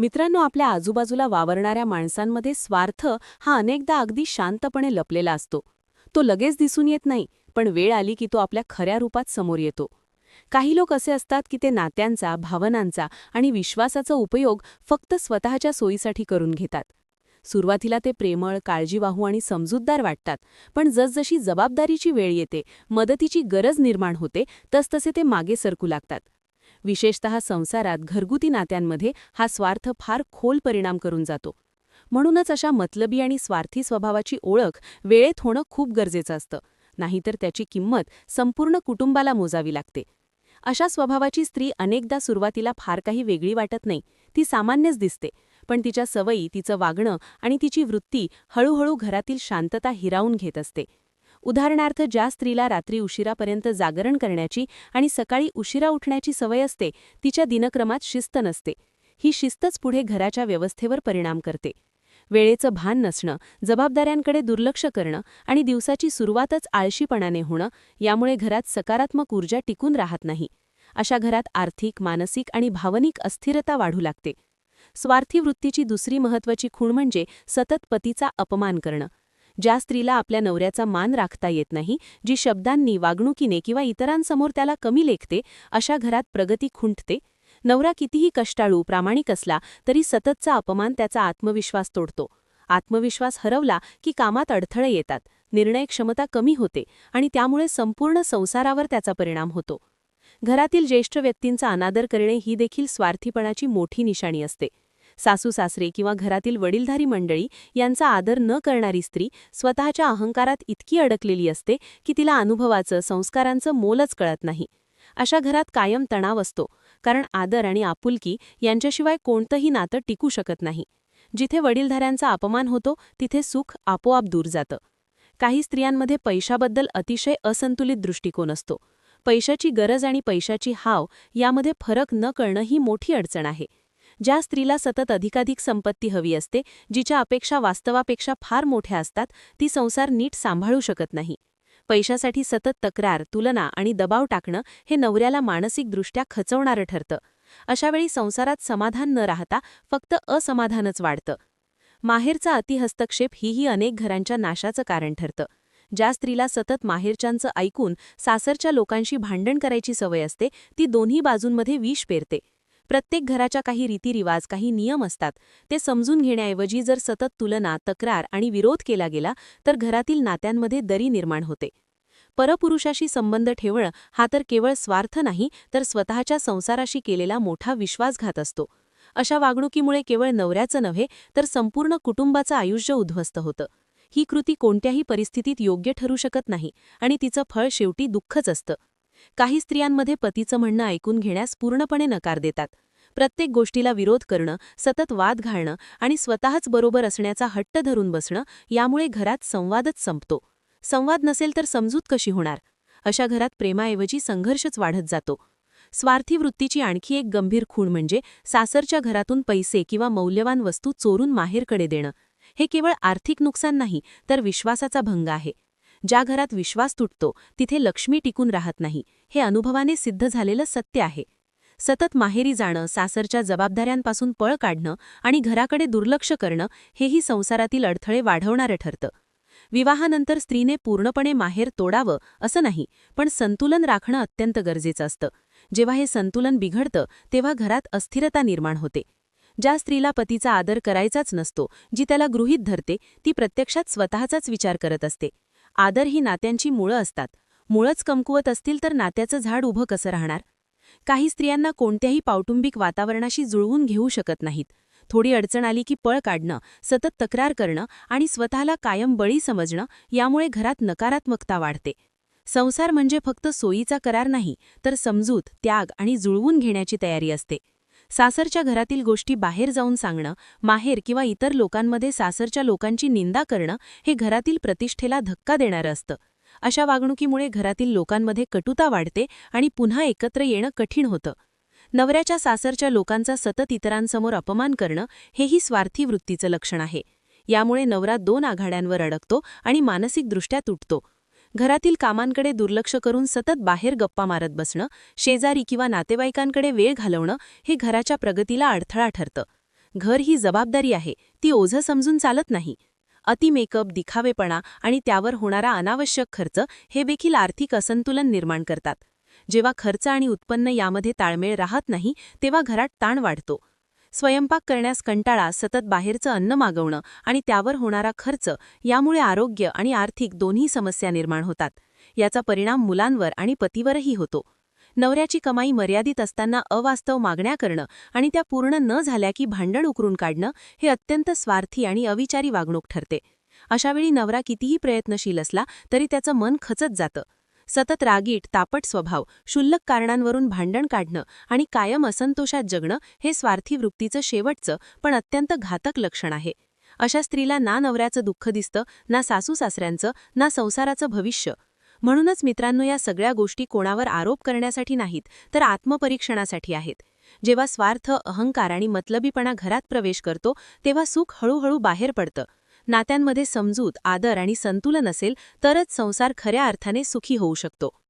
मित्रांनो आपल्या आजूबाजूला वावरणाऱ्या माणसांमध्ये स्वार्थ हा अनेकदा अगदी शांतपणे लपलेला असतो. तो लगेच दिसून येत नाही पण वेळ आली की तो आपल्या खऱ्या रूपात समोर येतो. काही लोक असे असतात की ते नात्यांचा भावनांचा आणि विश्वासाचा उपयोग फक्त स्वतःच्या सोयीसाठी करून घेतात. सुरुवातीला ते प्रेमळ काळजीवाहू आणि समजूतदार वाटतात पण जसजशी जबाबदारीची वेळ येते मदतीची गरज निर्माण होते तसतसे ते मागे सरकू लागतात. विशेषतः संसारात घरगुती नात्यांमध्ये हा स्वार्थ फार खोल परिणाम करून जातो. म्हणूनच अशा मतलबी आणि स्वार्थी स्वभावाची ओळख वेळेत होणं खूप गरजेचं असतं. नाहीतर त्याची किंमत संपूर्ण कुटुंबाला मोजावी लागते. अशा स्वभावाची स्त्री अनेकदा सुरुवातीला फार काही वेगळी वाटत नाही. ती सामान्यच दिसते. पण तिच्या सवयी तिचं वागणं आणि तिची वृत्ती हळूहळू घरातील शांतता हिरावून घेत असते. उदाहरणार्थ ज्या स्त्रीला रात्री उशिरापर्यंत जागरण करण्याची आणि सकाळी उशिरा उठण्याची सवय असते तिच्या दिनक्रमात शिस्त नसते. ही शिस्तच पुढे घराच्या व्यवस्थेवर परिणाम करते. वेळेचं भान नसणं जबाबदाऱ्यांकडे दुर्लक्ष करणं आणि दिवसाची सुरुवातच आळशीपणाने होणं यामुळे घरात सकारात्मक ऊर्जा टिकून राहत नाही. अशा घरात आर्थिक मानसिक आणि भावनिक अस्थिरता वाढू लागते. स्वार्थी वृत्तीची दुसरी महत्वाची खूण म्हणजे सतत पतीचा अपमान करणं. ज्या स्त्रीला आपल्या नवऱ्याचा मान राखता येत नाही जी शब्दांनी वागणुकीने किंवा इतरांसमोर त्याला कमी लेखते अशा घरात प्रगती खुंटते? नवरा कितीही कष्टाळू प्रामाणिक असला तरी सततचा अपमान त्याचा आत्मविश्वास तोडतो. आत्मविश्वास हरवला की कामात अडथळे येतात निर्णय क्षमता कमी होते आणि त्यामुळे संपूर्ण संसारावर त्याचा परिणाम होतो. घरातील ज्येष्ठ व्यक्तींचा अनादर करणे ही देखील स्वार्थीपणाची मोठी निशाणी असते. सासू सासरे किंवा घरातील वडीलधारी मंडळी यांचा आदर न करणारी स्त्री स्वतःच्या अहंकारात इतकी अडकलेली असते की तिला अनुभवाचं संस्कारांचं मोलच कळत नाही. अशा घरात कायम तणाव असतो कारण आदर आणि आपुलकी यांच्याशिवाय कोणतंही नातं टिकू शकत नाही. जिथे वडीलधाऱ्यांचा अपमान होतो तिथे सुख आपोआप दूर जातं. काही स्त्रियांमध्ये पैशाबद्दल अतिशय असंतुलित दृष्टिकोन असतो. पैशाची गरज आणि पैशाची हाव यामध्ये फरक न कळणं ही मोठी अडचण आहे. ज्या स्त्रीला सतत अधिकाधिक संपत्ती हवी असते जिच्या अपेक्षा वास्तवापेक्षा फार मोठ्या असतात ती संसार नीट सांभाळू शकत नाही. पैशासाठी सतत तक्रार तुलना आणि दबाव टाकणं हे नवऱ्याला मानसिकदृष्ट्या खचवणारं ठरतं. अशावेळी संसारात समाधान न राहता फक्त असमाधानच वाढतं. माहेरचा अतिहस्तक्षेप हीही अनेक घरांच्या नाशाचं कारण ठरतं. ज्या स्त्रीला सतत माहेरच्यांचं ऐकून सासरच्या लोकांशी भांडण करायची सवय असते ती दोन्ही बाजूंमध्ये विष पेरते. प्रत्येक घराच्या काही रीतिरिवाज काही नियम असतात. ते समजून घेण्याऐवजी जर सतत तुलना तक्रार आणि विरोध केला गेला तर घरातील नात्यांमध्ये दरी निर्माण होते. परपुरुषाशी संबंध ठेवणं हा तर केवळ स्वार्थ नाही तर स्वतःच्या संसाराशी केलेला मोठा विश्वासघात असतो. अशा वागणुकीमुळे केवळ नवऱ्याचं नव्हे तर संपूर्ण कुटुंबाचं आयुष्य उद्ध्वस्त होतं. ही कृती कोणत्याही परिस्थितीत योग्य ठरू शकत नाही आणि तिचं फळ शेवटी दुःखच असतं. काही स्त्रियांमध्ये पतीचं म्हणणं ऐकून घेण्यास पूर्णपणे नकार देतात. प्रत्येक गोष्टीला विरोध करणं सतत वाद घालणं आणि स्वतःच बरोबर असण्याचा हट्ट धरून बसणं यामुळे घरात संवादच संपतो. संवाद नसेल तर समजूत कशी होणार? अशा घरात प्रेमाऐवजी संघर्षच वाढत जातो. स्वार्थी वृत्तीची आणखी एक गंभीर खूण म्हणजे सासरच्या घरातून पैसे किंवा मौल्यवान वस्तू चोरून माहेरकडे देणं. हे केवळ आर्थिक नुकसान नाही तर विश्वासाचा भंग आहे. ज्या घरात विश्वास तुटतो तिथे लक्ष्मी टिकून राहत नाही. हे अनुभवाने सिद्ध झालेलं सत्य आहे. सतत माहेरी जाणं सासरच्या जबाबदाऱ्यांपासून पळ काढणं आणि घराकडे दुर्लक्ष करणं हेही संसारातील अडथळे वाढवणारं ठरतं. विवाहानंतर स्त्रीने पूर्णपणे माहेर तोडावं असं नाही पण संतुलन राखणं अत्यंत गरजेचं असतं. जेव्हा हे संतुलन बिघडतं तेव्हा घरात अस्थिरता निर्माण होते. ज्या स्त्रीला पतीचा आदर करायचाच नसतो जी त्याला गृहीत धरते ती प्रत्यक्षात स्वतःचाच विचार करत असते. आदर ही नात्यांची मुळं असतात. मुळंच कमकुवत असतील तर नात्याचं झाड उभं कसं राहणार? काही स्त्रियांना कोणत्याही कौटुंबिक वातावरणाशी जुळवून घेऊ शकत नाहीत. थोडी अडचण आली की पळ काढणं सतत तक्रार करणं आणि स्वतःला कायम बळी समजणं यामुळे घरात नकारात्मकता वाढते. संसार म्हणजे फक्त सोयीचा करार नाही तर समजूत त्याग आणि जुळवून घेण्याची तयारी असते. सासरच्या घरातील गोष्टी बाहेर जाऊन सांगणं माहेर किंवा इतर लोकांमध्ये सासरच्या लोकांची निंदा करणं हे घरातील प्रतिष्ठेला धक्का देणारं असतं. अशा वागणुकीमुळे घरातील लोकांमध्ये कटुता वाढते आणि पुन्हा एकत्र येणं कठीण होतं. नवऱ्याच्या सासरच्या लोकांचा सतत इतरांसमोर अपमान करणं हेही स्वार्थी वृत्तीचं लक्षण आहे. यामुळे नवरा दोन आघाड्यांवर अडकतो आणि मानसिकदृष्ट्या तुटतो. घरातील कामांकडे दुर्लक्ष करून सतत बाहेर गप्पा मारत बसणं शेजारी किंवा नातेवाईकांकडे वेळ घालवणं हे घराच्या प्रगतीला अडथळा ठरतं. घर ही जबाबदारी आहे ती ओझं समजून चालत नाही. अति मेकअप दिखावेपणा आणि त्यावर होणारा अनावश्यक खर्च हे देखील आर्थिक असंतुलन निर्माण करतात. जेव्हा खर्च आणि उत्पन्न यामध्ये ताळमेळ राहत नाही तेव्हा घरात ताण वाढतो. स्वयंपाक करण्यास कंटाळा सतत बाहेरचं अन्न मागवणं आणि त्यावर होणारा खर्च यामुळे आरोग्य आणि आर्थिक दोन्ही समस्या निर्माण होतात. याचा परिणाम मुलांवर आणि पतीवरही होतो. नवऱ्याची कमाई मर्यादित असताना अवास्तव मागण्या करणं आणि त्या पूर्ण न झाल्या की भांडण उकरून काढणं हे अत्यंत स्वार्थी आणि अविचारी वागणूक ठरते. अशावेळी नवरा कितीही प्रयत्नशील असला तरी त्याचं मन खचत जातं. सतत रागीट तापट स्वभाव क्षुल्लक कारणांवरून भांडण काढणं आणि कायम असंतोषात जगणं हे स्वार्थी वृत्तीचं शेवटचं पण अत्यंत घातक लक्षण आहे. अशा स्त्रीला ना नवऱ्याचं दुःख दिसतं ना सासू सासऱ्यांचं ना संसाराचं भविष्य. म्हणूनच मित्रांनो या सगळ्या गोष्टी कोणावर आरोप करण्यासाठी नाहीत तर आत्मपरीक्षणासाठी आहेत. जेव्हा स्वार्थ अहंकार आणि मतलबीपणा घरात प्रवेश करतो तेव्हा सुख हळूहळू बाहेर पडतं. नात्यांमध्ये समजूत आदर आणि संतुलन असेल तरच संसार खऱ्या अर्थाने सुखी होऊ शकतो.